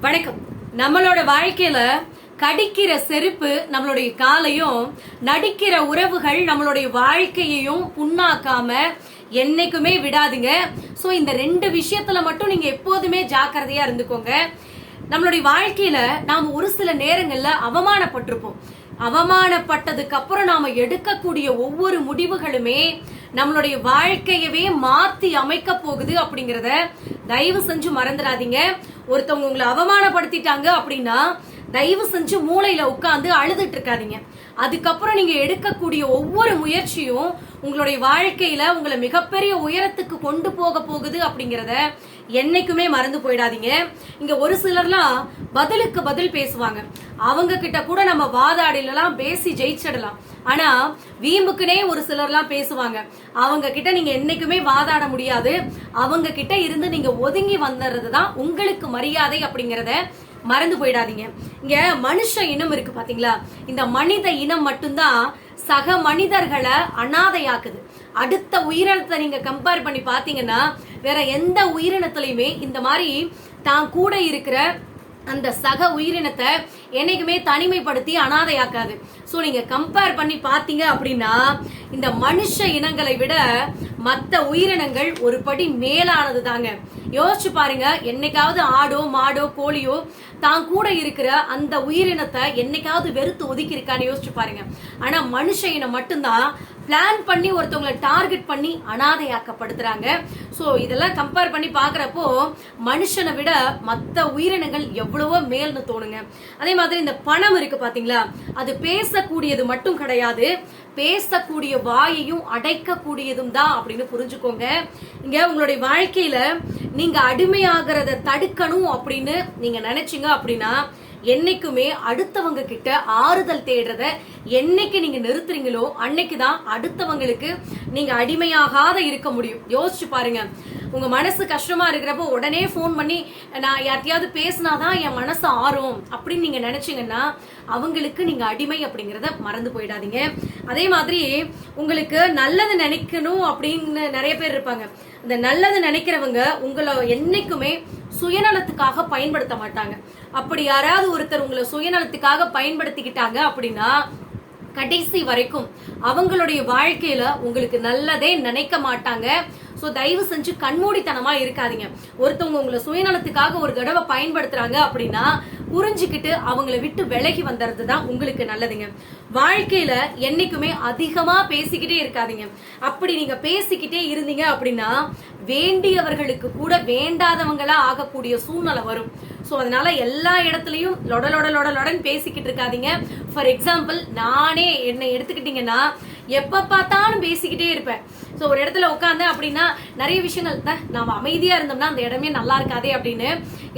வணக்கம். நம்மளோட வாழ்க்கையில கடிக்கிற செருப்பு நம்மளுடைய காலையும் நடிக்கிற உறவுகள் நம்மளுடைய வாழ்க்கையையும் புண்ணாக்காம என்னைக்குமே விடாதுங்க. சோ இந்த ரெண்டு விஷயத்துல மட்டும் நீங்க எப்போதுமே ஜாக்கிரதையா இருந்துக்கோங்க. நம்மளுடைய வாழ்க்கையில நாம ஒரு சில நேரங்கள்ல அவமானப்பட்டிருப்போம். அவமானப்பட்டதுக்கு அப்புறம் நாம எடுக்கக்கூடிய ஒவ்வொரு முடிவுகளுமே நம்மளுடைய வாழ்க்கையவே மாத்தி அமைக்க போகுது அப்படிங்கறத தயவு செஞ்சு மறந்துடாதீங்க. ஒருத்தவங்க உங்களை அவமானப்படுத்திட்டாங்க அப்படின்னா தயவு செஞ்சு மூளையில உட்காந்து அழுதுட்டு இருக்காதீங்க. அதுக்கப்புறம் நீங்க எடுக்கக்கூடிய ஒவ்வொரு முயற்சியும் உங்களுடைய வாழ்க்கையில உங்களை மிகப்பெரிய உயரத்துக்கு கொண்டு போக போகுது அப்படிங்கறத என்னைக்குமே மறந்து போயிடாதீங்க. இங்க ஒரு சிலர்லாம் பதிலுக்கு பதில் பேசுவாங்க. அவங்க கிட்ட கூட நம்ம வாதாடிலாம் பேசி ஜெயிச்சிடலாம். ஆனா வீம்புக்குனே ஒரு சிலர்லாம் பேசுவாங்க. அவங்க கிட்ட நீங்க என்னைக்குமே வாதாட முடியாது. அவங்க கிட்ட இருந்து நீங்க ஒதுங்கி வந்துடுறது தான் உங்களுக்கு மரியாதை அப்படிங்கறத மறந்து போயிடாதீங்க. இங்க மனுஷ இனம் இருக்கு பாத்தீங்களா? இந்த மனித இனம் மட்டும்தான் சக மனிதர்களை அனாதையாக்குது. அடுத்த உயிரினத்தை நீங்க கம்பேர் பண்ணி பாத்தீங்கன்னா வேற எந்த உயிரினத்திலயுமே இந்த மாதிரி தான் கூட இருக்கிற அந்த சக உயிரினத்தை என்னைக்குமே தனிமைப்படுத்தி அனாதையாக்காது. ஸோ நீங்கள் கம்பேர் பண்ணி பார்த்தீங்க அப்படின்னா இந்த மனுஷ இனங்களை விட மற்ற உயிரினங்கள் ஒரு படி மேலானது தாங்க யோசிச்சு பாருங்க என்னைக்காவது ஆடோ மாடோ கோழியோ தான் கூட இருக்கிற அந்த உயிரினத்தை என்னைக்காவது வெறுத்து ஒதுக்கி இருக்கான்னு யோசிச்சு பாருங்க. ஆனா மனுஷ இனம் மட்டும்தான் பிளான் பண்ணி ஒருத்தவங்களை டார்கெட் பண்ணி அனாதையாக்கப்படுத்துறாங்க. ஸோ இதெல்லாம் கம்பேர் பண்ணி பார்க்குறப்போ மனுஷனை விட மற்ற உயிரினங்கள் எவ்வளவோ மேல்னு தோணுங்க. அதே மாதிரி இந்த பணம் இருக்கு பாத்தீங்களா? அது பேசக்கூடியது மட்டும் கிடையாது. பேசக்கூடிய வாயையும் அடைக்கக்கூடியதும் தான் அப்படின்னு புரிஞ்சுக்கோங்க. இங்க உங்களுடைய வாழ்க்கையில நீங்க அடிமையாகிறத தடுக்கணும் அப்படின்னு நீங்க நினைச்சீங்க அப்படின்னா என்னைக்குமே அடுத்தவங்க கிட்ட ஆறுதல் தேடுறத என்னைக்கு நீங்க நிறுத்துறீங்களோ அன்னைக்கு தான் அடுத்தவங்களுக்கு நீங்க அடிமையாகாத இருக்க முடியும். யோசிச்சு பாருங்க. உங்க மனசு கஷ்டமா இருக்கிறப்போ உடனே ஃபோன் பண்ணி நான் யார்ட்டையாவது பேசினாதான் என் மனசு ஆறும். அப்படின்னு நீங்க நினைச்சீங்கன்னா அவங்களுக்கு நீங்க அடிமை அப்படிங்கறத மறந்து போயிடாதீங்க. அதே மாதிரி உங்களுக்கு நல்லது நினைக்கணும் அப்படின்னு நிறைய பேர் இருப்பாங்க. இந்த நல்லது நினைக்கிறவங்க உங்களை என்னைக்குமே சுயநலத்துக்காக பயன்படுத்த மாட்டாங்க. அப்படி யாராவது ஒருத்தர் உங்களை சுயநலத்துக்காக பயன்படுத்திக்கிட்டாங்க அப்படின்னா கடைசி வரைக்கும் அவங்களுடைய வாழ்க்கையில உங்களுக்கு நல்லதே நினைக்க மாட்டாங்க. ஸோ தயவு செஞ்சு கண்மூடித்தனமா இருக்காதீங்க. ஒருத்தவங்க உங்களை சுயநலத்துக்காக ஒரு தடவை பயன்படுத்துறாங்க அப்படின்னா புரிஞ்சுக்கிட்டு அவங்கள விட்டு விலகி வந்துறது தான் உங்களுக்கு நல்லதுங்க. வாழ்க்கையில என்னைக்குமே அதிகமா பேசிக்கிட்டே இருக்காதீங்க. அப்படி நீங்க பேசிக்கிட்டே இருந்தீங்க அப்படின்னா வேண்டியவர்களுக்கு கூட வேண்டாதவங்களா ஆகக்கூடிய சூழ்நிலை வரும். ஸோ அதனால எல்லா இடத்துலையும் லொட லொட லொட லொடன்னு பேசிக்கிட்டு இருக்காதீங்க. ஃபார் எக்ஸாம்பிள் நானே என்னை எடுத்துக்கிட்டீங்கன்னா எப்ப பார்த்தாலும் பேசிக்கிட்டே இருப்பேன். ஸோ ஒரு இடத்துல உட்காந்து அப்படின்னா நிறைய விஷயங்கள் தான் நம்ம அமைதியா இருந்தோம்னா அந்த இடமே நல்லா இருக்காதே அப்படின்னு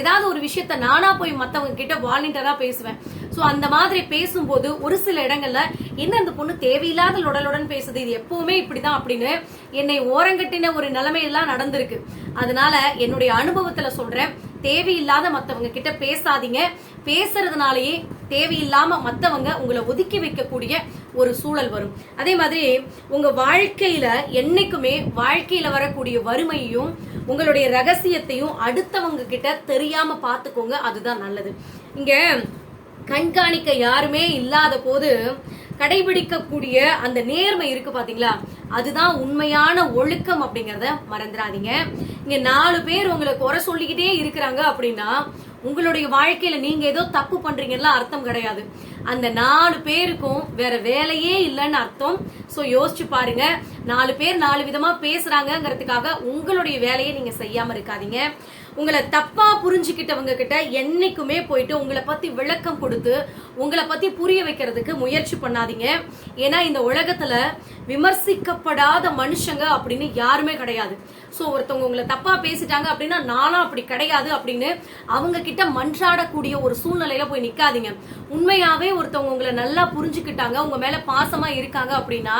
ஏதாவது ஒரு விஷயத்த நானா போய் மத்தவங்க கிட்ட வாலண்டியரா பேசுவேன். சோ அந்த மாதிரி பேசும்போது ஒரு சில இடங்கள்ல என்ன அந்த பொண்ணு தேவையில்லாத லொடலுடன் பேசுது இது எப்பவுமே இப்படிதான் அப்படின்னு என்னை ஓரங்கட்டின ஒரு நிலைமையெல்லாம் நடந்திருக்கு. அதனால என்னுடைய அனுபவத்துல சொல்றேன். தேவையில்லாத மற்றவங்க கிட்ட பேசாதீங்க. பேசுறதுனாலயே தேவையில்லாம மற்றவங்க உங்களை ஒதுக்கி வைக்கக்கூடிய ஒரு சூழல் வரும். அதே மாதிரி உங்க வாழ்க்கையில என்னைக்குமே வாழ்க்கையில வரக்கூடிய வறுமையையும் உங்களுடைய ரகசியத்தையும் அடுத்தவங்க கிட்ட தெரியாம பாத்துக்கோங்க. அதுதான் நல்லது. இங்க கண்காணிக்க யாருமே இல்லாத போது கடைபிடிக்கக்கூடிய அந்த நேர்மை இருக்கு பாத்தீங்களா? அதுதான் உண்மையான ஒழுக்கம் அப்படிங்கறத மறந்துடாதீங்க. இங்க நாலு பேர் உங்களை குறை சொல்லிக்கிட்டே இருக்கிறாங்க அப்படின்னா உங்களுடைய வாழ்க்கையில நீங்க ஏதோ தப்பு பண்றீங்கலாம் அர்த்தம் கிடையாது. அந்த நாலு பேருக்கும் வேற வேலையே இல்லைன்னு அர்த்தம். சோ யோசிச்சு பாருங்க. நாலு பேர் நாலு விதமா பேசுறாங்கிறதுக்காக உங்களுடைய வேலையை நீங்க செய்யாம இருக்காதீங்க. உங்களை தப்பா புரிஞ்சுக்கிட்டவங்க கிட்ட என்னைக்குமே போயிட்டு உங்களை பத்தி விளக்கம் கொடுத்து உங்களை பத்தி புரிய வைக்கிறதுக்கு முயற்சி பண்ணாதீங்க. ஏன்னா இந்த உலகத்துல விமர்சிக்கப்படாத மனுஷங்க அப்படின்னு யாருமே கிடையாது. ஸோ ஒருத்தவங்க உங்களை தப்பா பேசிட்டாங்க அப்படின்னா நானும் அப்படி கிடையாது அப்படின்னு அவங்க கிட்ட மன்றாடக்கூடிய ஒரு சூழ்நிலையில போய் நிக்காதீங்க. உண்மையாவே ஒருத்தவங்க உங்களை நல்லா புரிஞ்சுக்கிட்டாங்க உங்க மேல பாசமா இருக்காங்க அப்படின்னா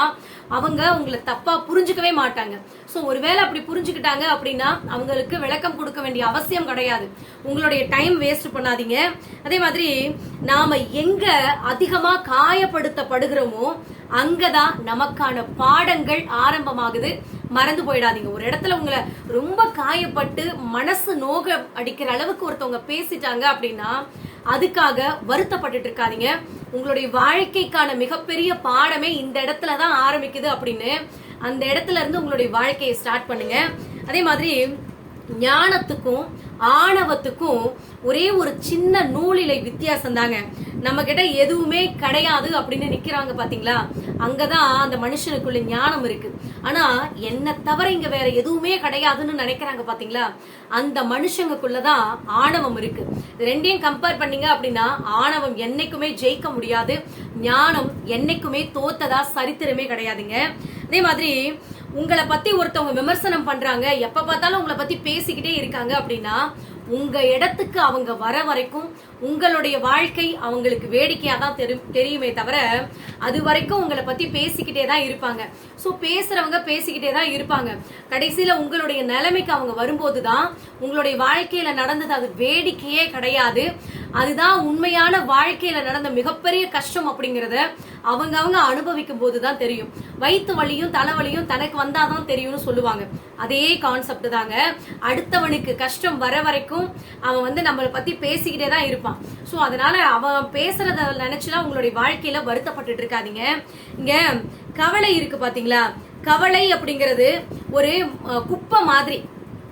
அவங்க உங்களை தப்பா புரிஞ்சுக்கவே மாட்டாங்க. ஸோ ஒருவேளை அப்படி புரிஞ்சுக்கிட்டாங்க அப்படின்னா அவங்களுக்கு விளக்கம் கொடுக்க வேண்டிய அவசியம் கிடையாது. உங்களுடைய டைம் வேஸ்ட் பண்ணாதீங்க. அதே மாதிரி நாம எங்க அதிகமா காயப்படுத்தப்படுகிறோமோ அங்கதான் நமக்கான பாடங்கள் ஆரம்பமாகுது. மறந்து போயிடாதீங்க. ஒரு இடத்துல உங்களை ரொம்ப காயப்பட்டு மனசு நோக அடிக்கிற அளவுக்கு ஒருத்தவங்க பேசிட்டாங்க அப்படின்னா அதுக்காக வருத்தப்பட்டுட்டு இருக்காதீங்க. உங்களுடைய வாழ்க்கைக்கான மிகப்பெரிய பாடமே இந்த இடத்துல தான் ஆரம்பிக்குது அப்படின்னு அந்த இடத்துல இருந்து உங்களுடைய வாழ்க்கையை ஸ்டார்ட் பண்ணுங்க. அதே மாதிரி ஞானத்துக்கும் ஆணவத்துக்கும் ஒரே ஒரு சின்ன நூலிலை வித்தியாசம் தாங்க நம்ம கிட்ட எதுவுமே கிடையாது அப்படின்னு நிக்கிறாங்க பாத்தீங்களா? அங்கதான் அந்த மனுஷனுக்குள்ள ஞானம் இருக்கு. ஆனா என்ன தவிர இங்க வேற எதுவுமே கிடையாதுன்னு நினைக்கிறாங்க பாத்தீங்களா? அந்த மனுஷங்களுக்குள்ளதான் ஆணவம் இருக்கு. ரெண்டையும் கம்பேர் பண்ணீங்க அப்படின்னா ஆணவம் என்னைக்குமே ஜெயிக்க முடியாது. ஞானம் என்னைக்குமே தோத்ததா சரித்திரமே கிடையாதுங்க. அதே மாதிரி உங்களை பத்தி ஒருத்தவங்க விமர்சனம் பண்றாங்க. எப்ப பார்த்தாலும் உங்களை பத்தி பேசிக்கிட்டே இருக்காங்க அப்படின்னா உங்க இடத்துக்கு அவங்க வர வரைக்கும் உங்களுடைய வாழ்க்கை அவங்களுக்கு வேடிக்கையா தான் தெரி- தெரியுமே தவிர அது வரைக்கும் உங்களை பத்தி பேசிக்கிட்டே தான் இருப்பாங்க. ஸோ பேசுறவங்க பேசிக்கிட்டே தான் இருப்பாங்க. கடைசியில உங்களுடைய நிலைமைக்கு அவங்க வரும்போது தான் உங்களுடைய வாழ்க்கையில நடந்தது அது வேடிக்கையே கிடையாது. அதுதான் உண்மையான வாழ்க்கையில நடந்த மிகப்பெரிய கஷ்டம் அப்படிங்கறத அவங்க அவங்க அனுபவிக்கும் போதுதான் தெரியும். வயிற்று வலியும் தலைவலியும் தனக்கு வந்தாதான் தெரியும்னு சொல்லுவாங்க. அதே கான்செப்ட் தாங்க. அடுத்தவனுக்கு கஷ்டம் வர வரைக்கும் அவன் வந்து நம்மளை பத்தி பேசிக்கிட்டே தான் இருப்பான். ஸோ அதனால அவன் பேசுறத நினைச்சுலாம் உங்களுடைய வாழ்க்கையில வருத்தப்பட்டுட்டு இருக்காதீங்க. இங்க கவலை இருக்கு பாத்தீங்களா? கவலை அப்படிங்கிறது ஒரு குப்பை மாதிரி.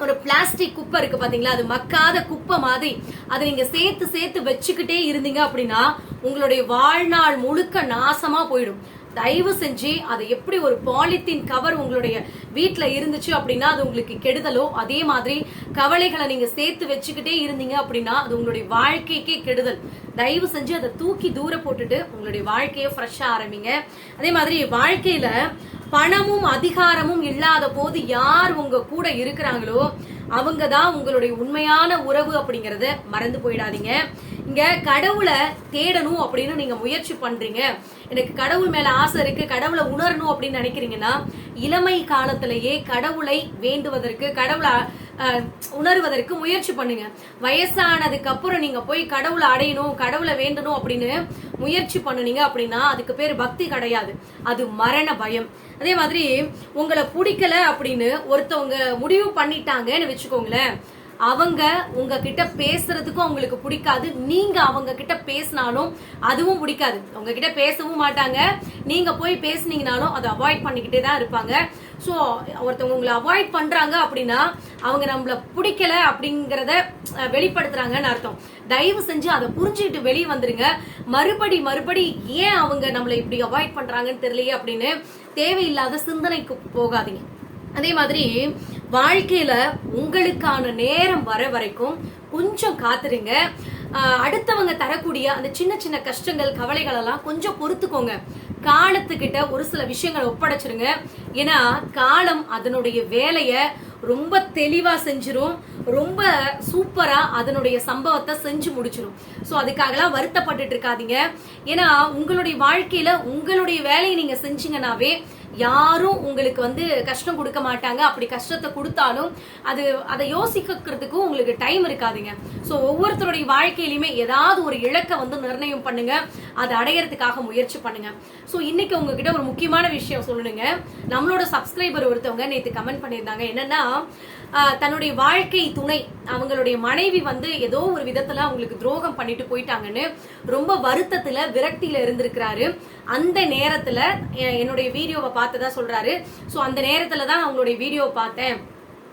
ஒரு பிளாஸ்டிக் குப்பை இருக்கு பாத்தீங்களா? அது மக்காத குப்பை மாதிரி. அதை நீங்க சேர்த்து சேர்த்து வச்சுக்கிட்டே இருந்தீங்க அப்படின்னா உங்களுடைய வாழ்நாள் முழுக்க நாசமா போயிடும். தயவு செஞ்சு அதை எப்படி ஒரு பாலித்தீன் கவர் உங்களுடைய வீட்டில் இருந்துச்சு அப்படின்னா அது உங்களுக்கு கெடுதலோ? அதே மாதிரி கவலைகளை நீங்க சேர்த்து வச்சுக்கிட்டே இருந்தீங்க அப்படின்னா அது உங்களுடைய வாழ்க்கைக்கே கெடுதல். தயவு செஞ்சு அதை தூக்கி தூர போட்டுட்டு உங்களுடைய வாழ்க்கையை ஃப்ரெஷ்ஷாக ஆரம்பிங்க. அதே மாதிரி வாழ்க்கையில பணமும் அதிகாரமும் இல்லாத போது யார் உங்க கூட இருக்கிறாங்களோ அவங்க தான் உங்களுடைய உண்மையான உறவு அப்படிங்கறத மறந்து போயிடாதீங்க. இங்க கடவுளை தேடணும் அப்படின்னு நீங்க முயற்சி பண்றீங்க. எனக்கு கடவுள் மேல ஆசை இருக்கு கடவுளை உணரணும் அப்படின்னு நினைக்கிறீங்கன்னா இளமை காலத்திலேயே கடவுளை வேண்டுவதற்கு கடவுளை உணர்வதற்கு முயற்சி பண்ணுங்க. வயசானதுக்கு அப்புறம் நீங்க போய் கடவுளை அடையணும் கடவுளை வேண்டணும் அப்படின்னு முயற்சி பண்ணுனீங்க அப்படின்னா அதுக்கு பேர் பக்தி கிடையாது. அது மரண பயம். அதே மாதிரி உங்களை பிடிக்கல அப்படின்னு ஒருத்தவங்க முடிவு பண்ணிட்டாங்கன்னு வச்சுக்கோங்களேன். அவங்க உங்ககிட்ட பேசுறதுக்கும் அவங்களுக்கு பிடிக்காது. நீங்க அவங்க கிட்ட பேசினாலும் அதுவும் பிடிக்காது. உங்ககிட்ட பேசவும் மாட்டாங்க. நீங்க போய் பேசுனீங்கனாலும் அதை அவாய்ட் பண்ணிக்கிட்டே தான் இருப்பாங்க. ஸோ ஒருத்தவங்க உங்களை அவாய்ட் பண்றாங்க அப்படின்னா அவங்க நம்மள பிடிக்கல அப்படிங்கிறத வெளிப்படுத்துறாங்கன்னு அர்த்தம். தயவு செஞ்சு அதை புரிஞ்சுக்கிட்டு வெளியே வந்துருங்க. மறுபடி மறுபடி ஏன் அவங்க நம்மளை இப்படி அவாய்ட் பண்றாங்கன்னு தெரியலையே அப்படின்னு தேவையில்லாத சிந்தனைக்கு போகாதீங்க. அதே மாதிரி வாழ்க்கையில உங்களுக்கான நேரம் வர வரைக்கும் கொஞ்சம் காத்துருங்க. அடுத்தவங்க தரக்கூடிய அந்த சின்ன சின்ன கஷ்டங்கள் கவலைகள் எல்லாம் கொஞ்சம் பொறுத்துக்கோங்க. காலத்துக்கிட்ட ஒரு சில விஷயங்களை ஒப்படைச்சிருங்க. ஏன்னா காலம் அதனுடைய வேலைய ரொம்ப தெளிவா செஞ்சிரும். ரொம்ப சூப்பரா அதனுடைய சம்பவத்தை செஞ்சு முடிச்சிடும் ஸோ அதுக்காகலாம் வருத்தப்பட்டுட்டு இருக்காதீங்க. ஏன்னா உங்களுடைய வாழ்க்கையில உங்களுடைய வேலையை நீங்க செஞ்சீங்கன்னாவே யாரும் உங்களுக்கு வந்து கஷ்டம் கொடுக்க மாட்டாங்க. அப்படி கஷ்டத்தை கொடுத்தாலும் அது அதை யோசிக்கிறதுக்கும் உங்களுக்கு டைம் இருக்காதுங்க. ஸோ ஒவ்வொருத்தருடைய வாழ்க்கையிலுமே ஏதாவது ஒரு இலக்கை வந்து நிர்ணயம் பண்ணுங்க. அதை அடையறதுக்காக முயற்சி பண்ணுங்க. ஸோ இன்னைக்கு உங்ககிட்ட ஒரு முக்கியமான விஷயம் சொல்லணுங்க. நம்மளோட சப்ஸ்கிரைபர் ஒருத்தவங்க நேற்று கமெண்ட் பண்ணியிருந்தாங்க. என்னன்னா தன்னுடைய வாழ்க்கை துணை அவங்களுடைய மனைவி வந்து ஏதோ ஒரு விதத்துல அவங்களுக்கு துரோகம் பண்ணிட்டு போயிட்டாங்கன்னு ரொம்ப வருத்தத்துல விரக்தியில இருந்திருக்கிறாரு. அந்த நேரத்துல என்னுடைய வீடியோவை பார்த்ததா சொல்றாரு. சோ அந்த நேரத்துல தான் அவங்களுடைய வீடியோவை பார்த்தேன்.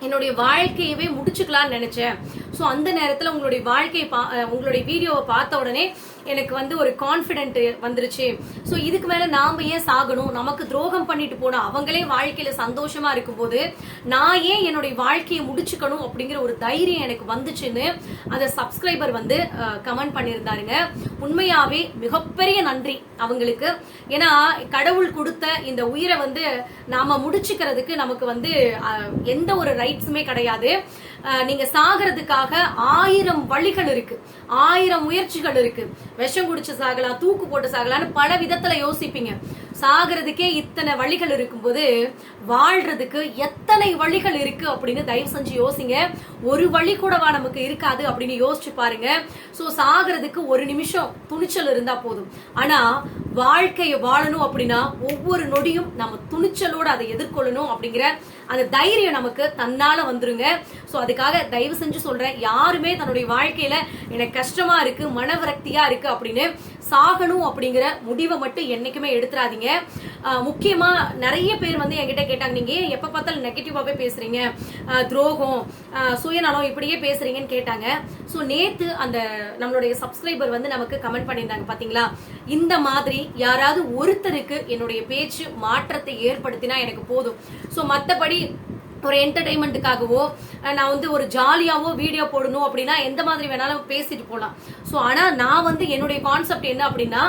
என்னுடைய வாழ்க்கையவே முடிச்சுக்கலாம்னு நினைச்சேன். ஸோ அந்த நேரத்தில் உங்களுடைய வாழ்க்கையை பா உங்களுடைய வீடியோவை பார்த்த உடனே எனக்கு வந்து ஒரு கான்ஃபிடென்ட் வந்துருச்சு. ஸோ இதுக்கு மேல நாம ஏன் சாகணும்? நமக்கு துரோகம் பண்ணிட்டு போன அவங்களே வாழ்க்கையில சந்தோஷமா இருக்கும்போது நான் ஏன் என்னுடைய வாழ்க்கையை முடிச்சுக்கணும் அப்படிங்கிற ஒரு தைரியம் எனக்கு வந்துச்சுன்னு அந்த சப்ஸ்கிரைபர் வந்து கமெண்ட் பண்ணியிருந்தாருங்க. உண்மையாவே மிகப்பெரிய நன்றி அவங்களுக்கு. ஏன்னா கடவுள் கொடுத்த இந்த உயிரை வந்து நாம முடிச்சுக்கிறதுக்கு நமக்கு வந்து எந்த ஒரு ரைட்ஸுமே கிடையாது. நீங்க சாகிறதுக்காக ஆயிரம் வழிகள் இருக்கு. ஆயிரம் முயற்சிகள் இருக்கு. விஷம் குடிச்சு சாகலாம் தூக்கு போட்டு சாகலாம்னு பல விதத்துல யோசிப்பீங்க. சாகிறதுக்கே இத்தனை வழிகள் இருக்கும்போது வாழ்றதுக்கு எத்தனை வழிகள் இருக்கு அப்படின்னு தயவு செஞ்சு யோசிங்க. ஒரு வழி கூடவா நமக்கு இருக்காது அப்படின்னு யோசிச்சு பாருங்க. ஸோ சாகிறதுக்கு ஒரு நிமிஷம் துணிச்சல் இருந்தா போதும். ஆனா வாழ்க்கையை வாழணும் அப்படின்னா ஒவ்வொரு நொடியும் நம்ம துணிச்சலோட அதை எதிர்கொள்ளணும் அப்படிங்கிற அந்த தைரியம் நமக்கு தன்னால வந்துருங்க. ஸோ அதுக்காக தயவு செஞ்சு சொல்றேன். யாருமே தன்னுடைய வாழ்க்கையில எனக்கு கஷ்டமா இருக்கு மன விரக்தியா இருக்கு அப்படின்னு சாகணும் அப்படிங்கிற முடிவை மட்டும் என்னைக்குமே எடுத்துறாதீங்க. ஆஹ் முக்கியமா நிறைய பேர் வந்து என்கிட்ட கேட்டாங்க நீங்க எப்போ எப்ப பார்த்தாலும் நெகட்டிவாவே பேசுறீங்க? துரோகம் சுயநலம் இப்படியே பேசுறீங்கன்னு கேட்டாங்க. ஸோ நேத்து அந்த நம்மளுடைய சப்ஸ்கிரைபர் வந்து நமக்கு கமெண்ட் பண்ணியிருந்தாங்க பாத்தீங்களா? இந்த மாதிரி யாராவது ஒருத்தருக்கு என்னுடைய பேச்சு மாற்றத்தை ஏற்படுத்தினா எனக்கு போதும். ஸோ மற்றபடி ஒரு என்டர்டைன்மெண்ட்டுக்காகவோ நான் வந்து ஒரு ஜாலியாகவோ வீடியோ போடணும் அப்படின்னா எந்த மாதிரி வேணாலும் பேசிட்டு போகலாம் ஸோ ஆனால் நான் வந்து என்னுடைய கான்செப்ட் என்ன அப்படின்னா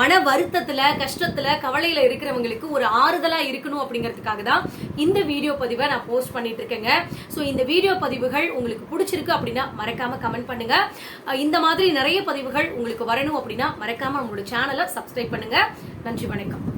மன வருத்தத்தில் கஷ்டத்தில் கவலையில் இருக்கிறவங்களுக்கு ஒரு ஆறுதலாக இருக்கணும் அப்படிங்கிறதுக்காக தான் இந்த வீடியோ பதிவை நான் போஸ்ட் பண்ணிட்டு இருக்கேங்க. ஸோ இந்த வீடியோ பதிவுகள் உங்களுக்கு பிடிச்சிருக்கு அப்படின்னா மறக்காம கமெண்ட் பண்ணுங்க. இந்த மாதிரி நிறைய பதிவுகள் உங்களுக்கு வரணும் அப்படின்னா மறக்காம உங்களோட சேனலை சப்ஸ்கிரைப் பண்ணுங்க. நன்றி வணக்கம்.